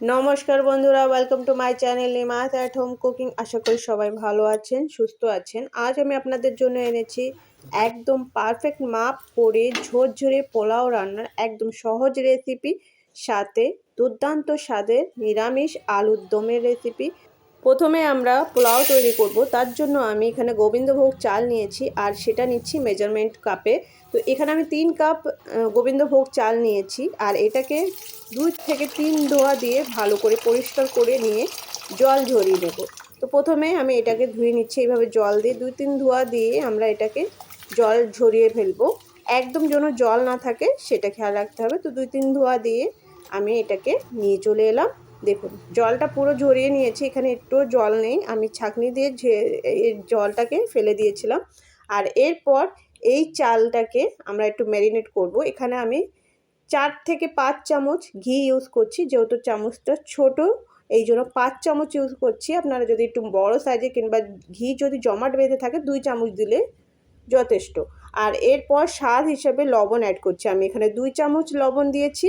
নমস্কার বন্ধুরা welcome to my channel Nimat at home cooking আশা করি সবাই ভালো আছেন, সুস্থ আছেন। আজ আমি আপনাদের জন্য এনেছি একদম পারফেক্ট মাপ করে ঝোরঝরে পোলাও রান্নার একদম সহজ রেসিপি সাথে দুর্দান্ত স্বাদের নিরামিষ আলুর দমের রেসিপি প্রথমে আমরা পোলাও তৈরি করব, তার জন্য আমি এখানে গোবিন্দভোগ চাল নিয়েছি আর সেটা নিচ্ছি মেজারমেন্ট কাপে। তো এখানে আমি তিন কাপ গোবিন্দভোগ চাল নিয়েছি আর এটাকে দুই থেকে তিন ধোয়া দিয়ে ভালো করে পরিষ্কার করে নিয়ে জল ঝরিয়ে নেব। তো প্রথমে আমি এটাকে ধুয়ে নিচ্ছি, এইভাবে জল দিয়ে দুই তিন ধোয়া দিয়ে আমরা এটাকে জল ঝরিয়ে ফেলব। একদম যেন জল না থাকে সেটা খেয়াল রাখতে হবে। তো দুই তিন ধোয়া দিয়ে আমি এটাকে নিয়ে চলে এলাম। দেখুন, জলটা পুরো ঝরিয়ে নিয়েছি, এখানে একটু জল নেই। আমি ছাঁকনি দিয়ে জলটাকে ফেলে দিয়েছিলাম। আর এরপর এই চালটাকে আমরা একটু ম্যারিনেট করব। এখানে আমি চার থেকে পাঁচ চামচ ঘি ইউজ করছি, যেহেতু চামচটা ছোট, এই জন্য পাঁচ চামচ ইউজ করছি। আপনারা যদি একটু বড় সাইজে কিংবা ঘি যদি জমাট বেঁধে থাকে, দুই চামচ দিলে যথেষ্ট। আর এরপর স্বাদ হিসেবে লবণ অ্যাড করছি। আমি এখানে দুই চামচ লবণ দিয়েছি।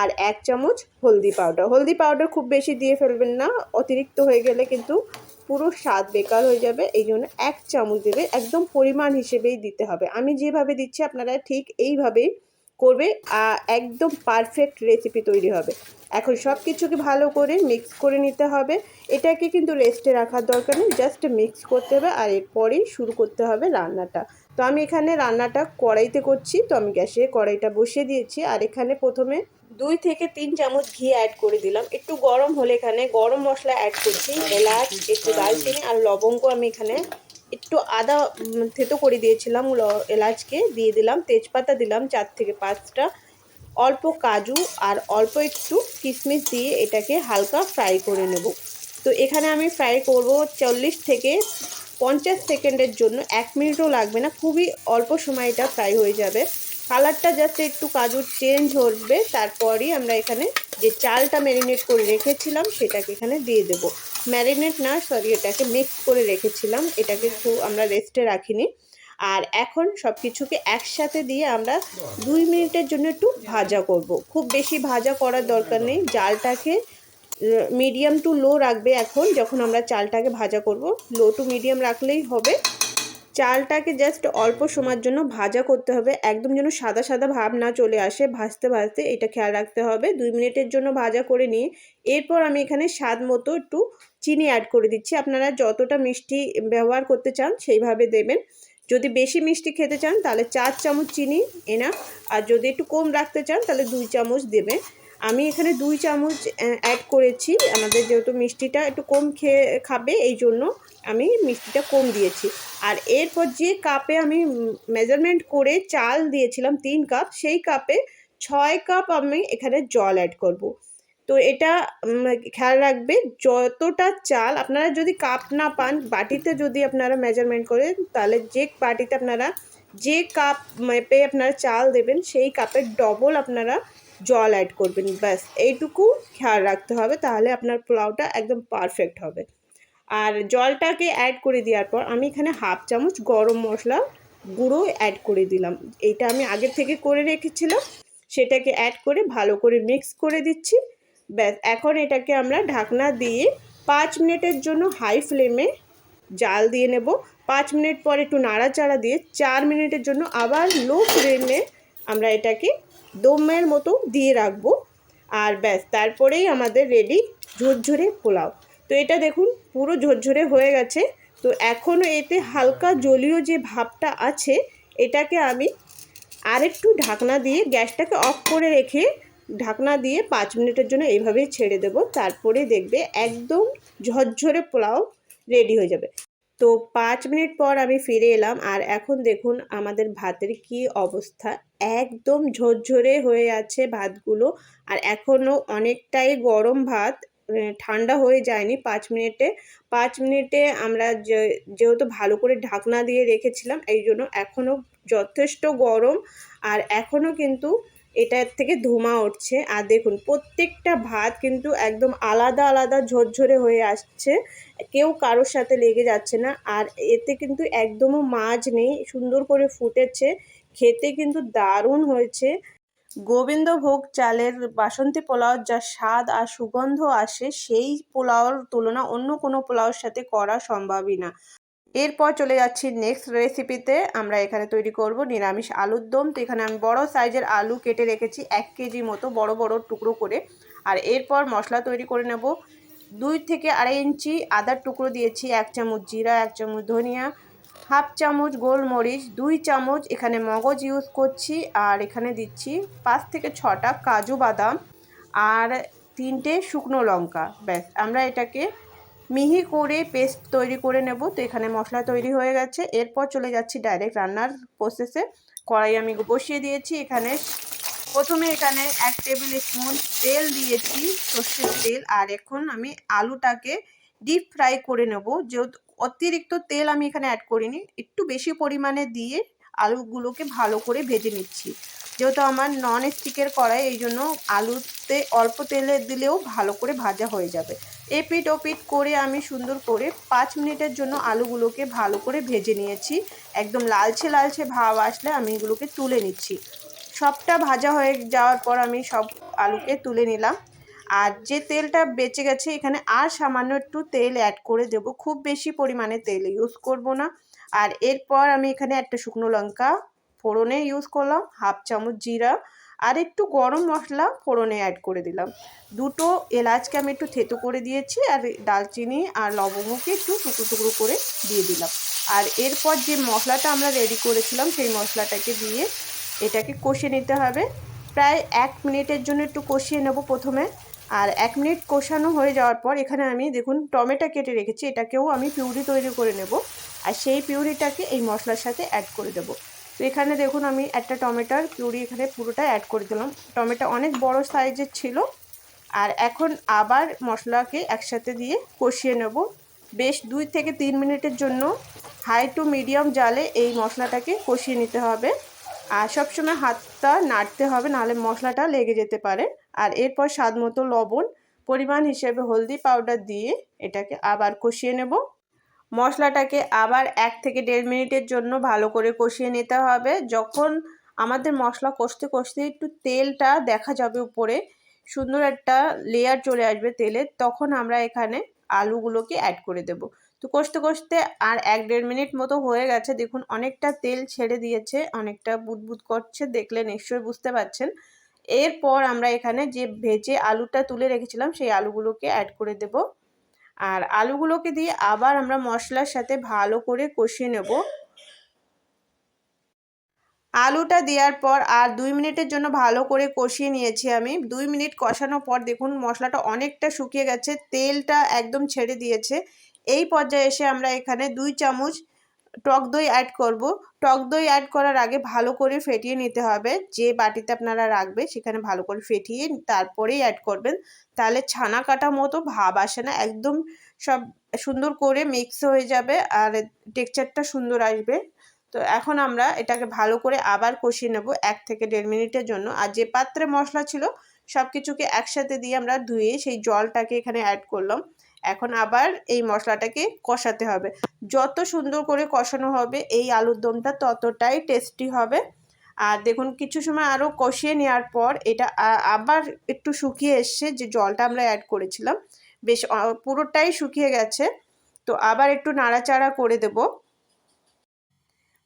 আর এক চামচ হলদি পাউডার। হলদি পাউডার খুব বেশি দিয়ে ফেলবেন না, অতিরিক্ত হয়ে গেলে কিন্তু পুরো স্বাদ বেকার হয়ে যাবে। এই জন্য এক চামচ দেবে, একদম পরিমাণ হিসেবেই দিতে হবে। আমি যেভাবে দিচ্ছি আপনারা ঠিক এইভাবেই করবে একদম পারফেক্ট রেসিপি তৈরি হবে। এখন সব কিছুকে ভালো করে মিক্স করে নিতে হবে। এটাকে কিন্তু রেস্টে রাখার দরকার নেই জাস্ট মিক্স করতে হবে আর এরপরেই শুরু করতে হবে রান্নাটা। তো আমি এখানে রান্নাটা কড়াইতে করছি, তো আমি গ্যাসে কড়াইটা বসিয়ে দিয়েছি। আর এখানে প্রথমে দুই থেকে তিন চামচ ঘি অ্যাড করে দিলাম। একটু গরম হলে এখানে গরম মশলা অ্যাড করছি, এলাচ, একটু দারচিনি আর লবঙ্গ আমি এখানে একটু আদা থেতো করে দিয়েছিলাম এলাচকে দিয়ে দিলাম, তেজপাতা দিলাম চার থেকে পাঁচটা। অল্প কাজু আর অল্প একটু কিশমিশ দিয়ে এটাকে হালকা ফ্রাই করে নেব। তো এখানে আমি ফ্রাই করব চল্লিশ থেকে পঞ্চাশ সেকেন্ডের জন্য। এক মিনিটও লাগবে না, খুবই অল্প সময় এটা ফ্রাই হয়ে যাবে। কালারটা জাস্ট একটু কাজুর চেঞ্জ হবে তারপরই আমরা এখানে যে চালটা ম্যারিনেট করে রেখেছিলাম, সেটাকে এখানে দিয়ে দেব। ম্যারিনেট না সরি এটাকে মিক্স করে রেখেছিলাম, এটাকে একটু আমরা রেস্টে রাখিনি। আর এখন সব কিছুকে একসাথে দিয়ে আমরা দুই মিনিটের জন্য একটু ভাজা করব। খুব বেশি ভাজা করার দরকার নেই, জালটাকে মিডিয়াম টু লো রাখবে এখন, যখন আমরা চালটাকে ভাজা করব। লো টু মিডিয়াম রাখলেই হবে। চালটাকে জাস্ট অল্প সময়ের জন্য ভাজা করতে হবে। একদম যেন সাদা সাদা ভাব না চলে আসে। ভাজতে ভাজতে এটা খেয়াল রাখতে হবে। দুই মিনিটের জন্য ভাজা করে নিয়ে এরপর আমি এখানে স্বাদ মতো একটু চিনি অ্যাড করে দিচ্ছি। আপনারা যতটা মিষ্টি ব্যবহার করতে চান সেইভাবে দেবেন। যদি বেশি মিষ্টি খেতে চান তাহলে চার চামচ চিনি এনা আর যদি একটু কম রাখতে চান তাহলে দুই চামচ দেবে আমি এখানে দুই চামচ অ্যাড করেছি। আমাদের যেহেতু মিষ্টিটা একটু কম খেয়ে খাবে, এই জন্য আমি মিষ্টিটা কম দিয়েছি। আর এরপর যে কাপে আমি মেজারমেন্ট করে চাল দিয়েছিলাম তিন কাপ, সেই কাপে ছয় কাপ আমি এখানে জল অ্যাড করব। তো এটা খেয়াল রাখবে, যতটা চাল আপনারা যদি কাপ না পান, বাটিতে যদি আপনারা মেজারমেন্ট করেন, তাহলে যে বাটিতে আপনারা যে কাপ মেপে আপনারা চাল দেবেন, সেই কাপের ডবল আপনারা জল অ্যাড করবেন, ব্যাস। এইটুকু খেয়াল রাখতে হবে, তাহলে আপনার পোলাওটা একদম পারফেক্ট হবে। আর জলটাকে অ্যাড করে দেওয়ার পর আমি এখানে হাফ চামচ গরম মশলা গুঁড়ো অ্যাড করে দিলাম। এইটা আমি আগের থেকে করে রেখেছিলাম, সেটাকে অ্যাড করে ভালো করে মিক্স করে দিচ্ছি। ব্যাস, এখন এটাকে আমরা ঢাকনা দিয়ে পাঁচ মিনিটের জন্য হাই ফ্লেমে জাল দিয়ে নেব। পাঁচ মিনিট পর একটু নাড়াচাড়া দিয়ে চার মিনিটের জন্য আবার লো ফ্লেমে আমরা এটাকে দমের মতো দিয়ে রাখব। আর ব্যাস, তারপরেই আমাদের রেডি ঝরঝরে পোলাও। তো এটা দেখুন, পুরো ঝরঝরে হয়ে গেছে। তো এখনও এতে হালকা জলীয় যে ভাবটা আছে, এটাকে আমি আরেকটু ঢাকনা দিয়ে, গ্যাসটাকে অফ করে রেখে ঢাকনা দিয়ে পাঁচ মিনিটের জন্য এইভাবেই ছেড়ে দেবো। তারপরে দেখবে একদম ঝরঝরে পোলাও রেডি হয়ে যাবে। তো পাঁচ মিনিট পর আমি ফিরে এলাম। আর এখন দেখুন, আমাদের ভাতের কি অবস্থা। একদম ঝরঝরে হয়ে আছে ভাতগুলো। আর এখনও অনেকটাই গরম ভাত ঠান্ডা হয়ে যায়নি পাঁচ মিনিটে। পাঁচ মিনিটে আমরা যেহেতু ভালো করে ঢাকনা দিয়ে রেখেছিলাম, এই জন্য এখনও যথেষ্ট গরম। আর এখনও কিন্তু এটার থেকে ধোঁয়া উঠছে। আর দেখুন, প্রত্যেকটা ভাত কিন্তু একদম আলাদা আলাদা ঝরঝরে হয়ে আসছে। কেউ কারোর সাথে লেগে যাচ্ছে না। আর এতে কিন্তু একদমও মাছ নেই, সুন্দর করে ফুটেছে। খেতে কিন্তু দারুণ হয়েছে। গোবিন্দভোগ চালের বাসন্তী পোলাওর যা স্বাদ আর সুগন্ধ আসে, সেই পোলাওর তুলনা অন্য কোনো পোলাওর সাথে করা সম্ভবই না। এরপর চলে যাচ্ছি নেক্সট রেসিপিতে আমরা এখানে তৈরি করব নিরামিষ আলুর দম। তো এখানে আমি বড় সাইজের আলু কেটে রেখেছি এক কেজি মতো, বড় বড় টুকরো করে। আর এরপর মশলা তৈরি করে নেব। দুই থেকে আড়াই ইঞ্চি আদার টুকরো দিয়েছি, এক চামচ জিরা, এক চামচ ধনিয়া। হাফ চামচ গোলমরিচ, দুই চামচ এখানে মগজ ইউজ করছি আর এখানে দিচ্ছি পাঁচ থেকে ছটা কাজু বাদাম আর তিনটে শুকনো লঙ্কা। ব্যাস, আমরা এটাকে মিহি করে পেস্ট তৈরি করে নেব। তো এখানে মশলা তৈরি হয়ে গেছে। এরপর চলে যাচ্ছি ডাইরেক্ট রান্নার প্রসেসে কড়াই আমি বসিয়ে দিয়েছি এখানে। প্রথমে এখানে এক টেবিল স্পুন তেল দিয়েছি, সর্ষের তেল। আর এখন আমি আলুটাকে ডিপ ফ্রাই করে নেব। যেহেতু অতিরিক্ত তেল আমি এখানে অ্যাড করিনি। একটু বেশি পরিমাণে দিয়ে আলুগুলোকে ভালো করে ভেজে নিচ্ছি। যেহেতু আমার নন স্টিকের কড়াই, এই জন্য আলুতে অল্প তেলে দিলেও ভালো করে ভাজা হয়ে যাবে। এপিট ওপিট করে আমি সুন্দর করে পাঁচ মিনিটের জন্য আলুগুলোকে ভালো করে ভেজে নিয়েছি। একদম লালচে লালচে ভাব আসলে আমি এগুলোকে তুলে নিচ্ছি। সবটা ভাজা হয়ে যাওয়ার পর আমি সব আলুকে তুলে নিলাম। আর যে তেলটা বেঁচে গেছে, এখানে আর সামান্য একটু তেল অ্যাড করে দেব। খুব বেশি পরিমাণে তেল ইউজ করব না। আর এরপর আমি এখানে একটা শুকনো লঙ্কা ফোড়নে ইউজ করলাম, হাফ চামচ জিরা আর একটু গরম মশলা ফোড়নে অ্যাড করে দিলাম। দুটো এলাচকে আমি একটু থেতো করে দিয়েছি আর দালচিনি আর লবঙ্গকে একটু টুকরো টুকরো করে দিয়ে দিলাম। আর এরপর যে মশলাটা আমরা রেডি করেছিলাম, সেই মশলাটাকে দিয়ে এটাকে কষে নিতে হবে। প্রায় এক মিনিটের জন্য একটু কষিয়ে নেব প্রথমে। আর এক মিনিট কষানো হয়ে যাওয়ার পর এখানে আমি দেখুন টমেটো কেটে রেখেছি, এটাকেও আমি পিউরি তৈরি করে নেব। আর সেই পিউরিটাকে এই মশলার সাথে অ্যাড করে দেব। তো এখানে দেখুন আমি একটা টমেটোর পিউরি এখানে পুরোটা অ্যাড করে দিলাম। টমেটো অনেক বড় সাইজের ছিল। আর এখন আবার মশলাকে একসাথে দিয়ে কষিয়ে নেব। বেশ দুই থেকে তিন মিনিটের জন্য হাই টু মিডিয়াম জালে এই মশলাটাকে কষিয়ে নিতে হবে। আর সবসময় হাতটা নাড়তে হবে, নাহলে মশলাটা লেগে যেতে পারে। আর এরপর স্বাদ মতো লবণ, পরিমাণ হিসেবে হলদি পাউডার দিয়ে এটাকে আবার কষিয়ে নেব। মশলাটাকে আবার এক থেকে দেড় মিনিটের জন্য ভালো করে কষিয়ে নিতে হবে। যখন আমাদের মশলা কষতে কষতে একটু তেলটা দেখা যাবে উপরে, সুন্দর একটা লেয়ার চলে আসবে তেলের তখন আমরা এখানে আলুগুলোকে অ্যাড করে দেব। তো কষতে কষতে আর এক দেড় মিনিট মতো হয়ে গেছে। দেখুন, অনেকটা তেল ছেড়ে দিয়েছে, অনেকটা বুদবুদ করছে। দেখলে নিশ্চয়ই বুঝতে পারছেন। এরপর আমরা এখানে যে ভেজে আলুটা তুলে রেখেছিলাম, সেই আলুগুলোকে অ্যাড করে দেব। আর আলুগুলোকে দিয়ে আবার আমরা মশলার সাথে ভালো করে কষিয়ে নেব। আলুটা দেওয়ার পর আর দুই মিনিটের জন্য ভালো করে কষিয়ে নিয়েছি আমি। দুই মিনিট কষানোর পর দেখুন মশলাটা অনেকটা শুকিয়ে গেছে, তেলটা একদম ছেড়ে দিয়েছে। এই পর্যায়ে এসে আমরা এখানে দুই চামচ টক দই অ্যাড করব। টক দই অ্যাড করার আগে ভালো করে ফেটিয়ে নিতে হবে। যে বাটিতে আপনারা রাখবে সেখানে ভালো করে ফেটিয়ে তারপরেই অ্যাড করবেন। তাহলে ছানা কাটা মতো ভাব আসে না। একদম সব সুন্দর করে মিক্স হয়ে যাবে আর টেক্সচারটা সুন্দর আসবে। তো এখন আমরা এটাকে ভালো করে আবার কষিয়ে নেব এক থেকে দেড় মিনিটের জন্য। আর যে পাত্রে মশলা ছিল সব কিছুকে একসাথে দিয়ে আমরা ধুয়ে সেই জলটাকে এখানে অ্যাড করলাম। এখন আবার এই মশলাটাকে কষাতে হবে। যত সুন্দর করে কষানো হবে, এই আলুর দমটা ততটাই টেস্টি হবে। আর দেখুন, কিছু সময় আরও কষিয়ে নেওয়ার পর এটা আবার একটু শুকিয়ে এসছে, যে জলটা আমরা অ্যাড করেছিলাম। বেশ পুরোটাই শুকিয়ে গেছে। তো আবার একটু নাড়াচাড়া করে দেবো।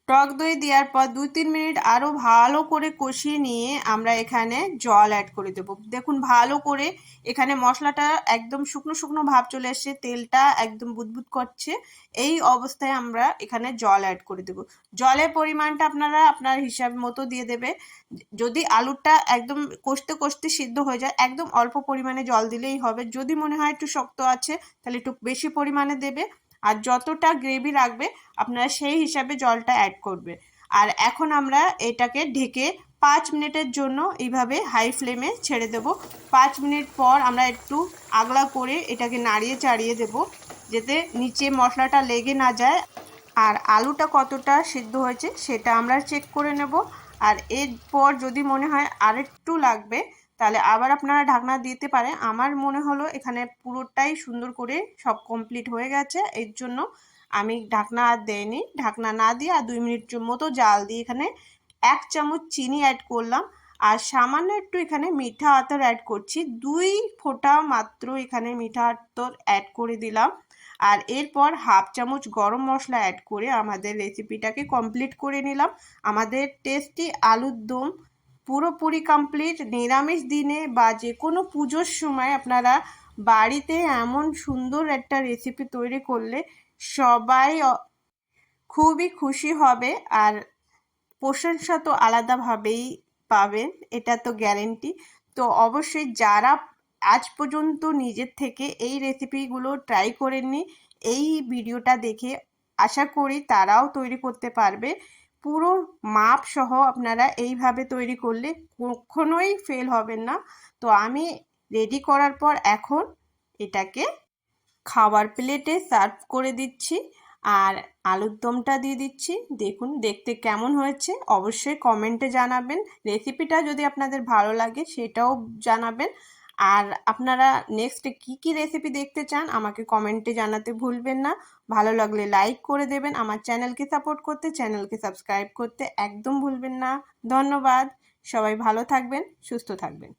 টক দই দেওয়ার পর দুই তিন মিনিট আরও ভালো করে কষিয়ে নিয়ে আমরা এখানে জল অ্যাড করে দেবো। দেখুন, ভালো করে এখানে মশলাটা একদম শুকনো শুকনো ভাব চলে এসছে, তেলটা একদম বুদবুদ করছে। এই অবস্থায় আমরা এখানে জল অ্যাড করে দেবো। জলের পরিমাণটা আপনারা আপনার হিসাব মতো দিয়ে দেবে। যদি আলুটা একদম কষতে কষতে সিদ্ধ হয়ে যায়, একদম অল্প পরিমাণে জল দিলেই হবে। যদি মনে হয় একটু শক্ত আছে, তাহলে একটু বেশি পরিমাণে দেবে। আর যতটা গ্রেভি রাখবে, আপনারা সেই হিসাবে জলটা অ্যাড করবে। আর এখন আমরা এটাকে ঢেকে পাঁচ মিনিটের জন্য এইভাবে হাই ফ্লেমে ছেড়ে দেব। পাঁচ মিনিট পর আমরা একটু আগলা করে এটাকে নাড়িয়ে চাড়িয়ে দেব, যাতে নিচে মশলাটা লেগে না যায়। আর আলুটা কতটা সিদ্ধ হয়েছে, সেটা আমরা চেক করে নেব। আর এরপর যদি মনে হয় আরেকটু লাগবে তাহলে আবার আপনারা ঢাকনা দিতে পারে আমার মনে হলো এখানে পুরোটাই সুন্দর করে সব কমপ্লিট হয়ে গেছে। এর জন্য আমি ঢাকনা আর দেয়নি ঢাকনা না দিয়ে আর দুই মিনিট মতো জাল দিয়ে এখানে এক চামচ চিনি অ্যাড করলাম। আর সামান্য একটু এখানে মিঠা আতর অ্যাড করছি। দুই ফোঁটা মাত্র এখানে মিঠা আতর অ্যাড করে দিলাম। আর এরপর হাফ চামচ গরম মশলা অ্যাড করে আমাদের রেসিপিটাকে কমপ্লিট করে নিলাম। আমাদের টেস্টি আলুর দম পুরোপুরি কমপ্লিট নিরামিষ দিনে বা যে কোনো পুজোর সময় আপনারা বাড়িতে এমন সুন্দর একটা রেসিপি তৈরি করলে সবাই খুবই খুশি হবে আর প্রশংসা তো আলাদাভাবেই পাবেন, এটা তো গ্যারেন্টি তো অবশ্যই যারা আজ পর্যন্ত নিজের থেকে এই রেসিপিগুলো ট্রাই করেননি, এই ভিডিওটা দেখে আশা করি তারাও তৈরি করতে পারবে। পুরো মাপ সহ আপনারা এইভাবে তৈরি করলে কখনোই ফেল হবেন না। তো আমি রেডি করার পর এখন এটাকে খাবার প্লেটে সার্ভ করে দিচ্ছি আর আলুর দমটা দিয়ে দিচ্ছি। দেখুন, দেখতে কেমন হয়েছে। অবশ্যই কমেন্টে জানাবেন। রেসিপিটা যদি আপনাদের ভালো লাগে, সেটাও জানাবেন। আর আপনারা নেক্সট কি কি রেসিপি দেখতে চান, আমাকে কমেন্টে জানাতে ভুলবেন না। ভালো লাগলে লাইক করে দেবেন, আমার চ্যানেলকে সাপোর্ট করতে চ্যানেলকে সাবস্ক্রাইব করতে একদম ভুলবেন না। ধন্যবাদ, সবাই ভালো থাকবেন, সুস্থ থাকবেন।